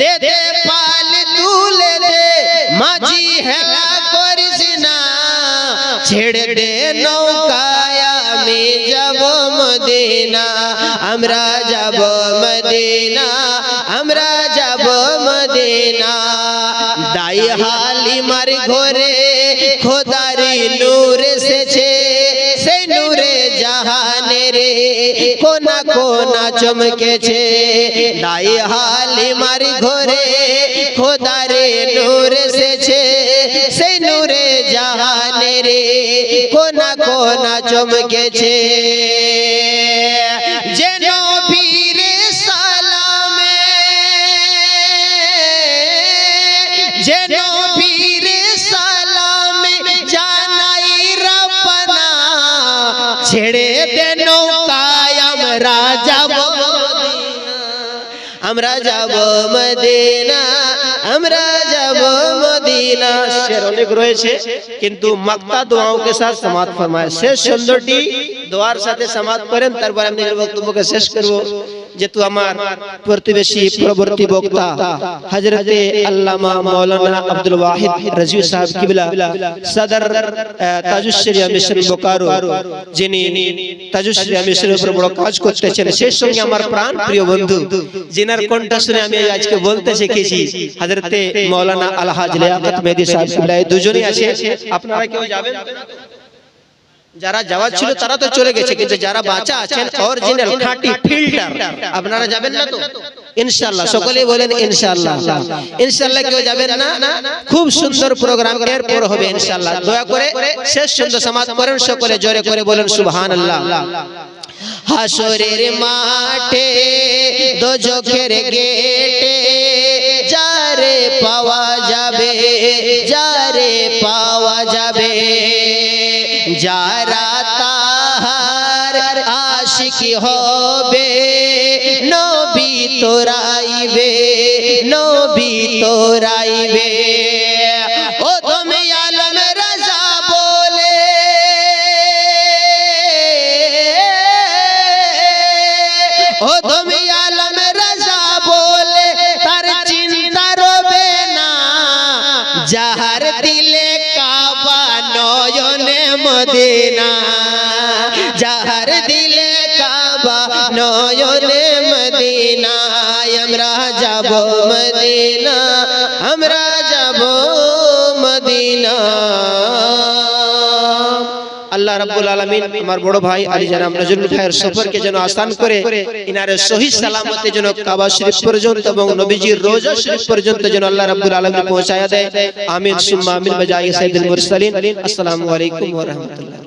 দে দে পাল তুলে দে মাঝি হেলা করিস না ছেড়ে দে নৌকায় আমি যাব মদিনা আমরা যাব মদিনা আমরা যাব মদিনা দাই হালিমার ঘরে খোদারি নূর রে কোনা কোনা চমকেছে। দাই হালিমার ঘরে খোদারে নূর এসেছে। সেই নূরে জাহানে রে কোনা কোনা চমকেছে। যেন বীর সালামে যেন বীর ছেড়ে দে নৌকায় আমরা যাব আমরা যাব মদিনা আমরা যাব মদিনা শের অনেক রয়েছে কিন্তু মাক্তা দোয়াওকে সাথ সমাপ্ত ফরমায় শেষ সুন্দরটি দোয়ার সাথে সমাপ্ত করেন তারপর আমি নিজের বক্তব্যকে শেষ করব যেহেতু আমার প্রতিবেশী পরবর্তী বক্তা হযরতে আল্লামা মাওলানা আব্দুল ওয়াহিদ রাজি সাহেব কিবলা, সদর তাজুশরিয়া মিশন বোকারো, যিনি তাজুশরিয়া মিশনের উপর বড় কাজ করতেছেন, সেই সঙ্গে আমার প্রাণ প্রিয় বন্ধু, যিনার কণ্ঠ শুনে আমি আজকে বলতে শিখেছি হযরতে মাওলানা আলহাজ লিয়াকত মেহদি সাহেব দুজনেই আছে, আপনারা কেউ যাবেন? যারা যাওয়ার ছিল তারা তো চলে গেছে, কিন্তু যারা বাঁচা আছেন অরিজিনাল খাঁটি ফিল্টার আপনারা যাবেন না তো? ইনশাআল্লাহ, সকলেই বলেন ইনশাআল্লাহ। ইনশাআল্লাহ কেউ যাবেন না? খুব সুন্দর প্রোগ্রাম এরপর হবে ইনশাআল্লাহ। দয়া করে শেষ সুন্দর সমাজ করেন সকলে জোরে করে বলেন সুবহানাল্লাহ। হাসরের মাঠে দোজখের গেটে, যারে পাওয়া যাবে, যারে পাওয়া যাবে। যারা তাহার আশিকি হবে, নবী তোরাইবে নবী তোরাইবে ও তুমি আলম রাজা বলে, ও তুমি আলম রাজা বলে, তার চিন্তা রবে না, যাহার দিলে মদিনা যাহার দিলে কাবা নয়নে মদিনা আমরা যাব মদিনা আমরা আল্লাহ রাব্বুল আলামিন আমার বড় ভাই আলী জানাম নজরুল ভাইয়ের সফরকে যেন আসান করে ইনারে সহি সালামতে যেন কাবা শরীফ পর্যন্ত এবং নবীজির রোজা শরীফ পর্যন্ত যেন আল্লাহ রাব্বুল আলামিন পৌঁছায়া দেয়। আমিন, সুম্মা আমিন বাজাই সাইয়্যিদুল মুরসালিন। আসসালামু আলাইকুম ওয়া রাহমাতুল্লাহ।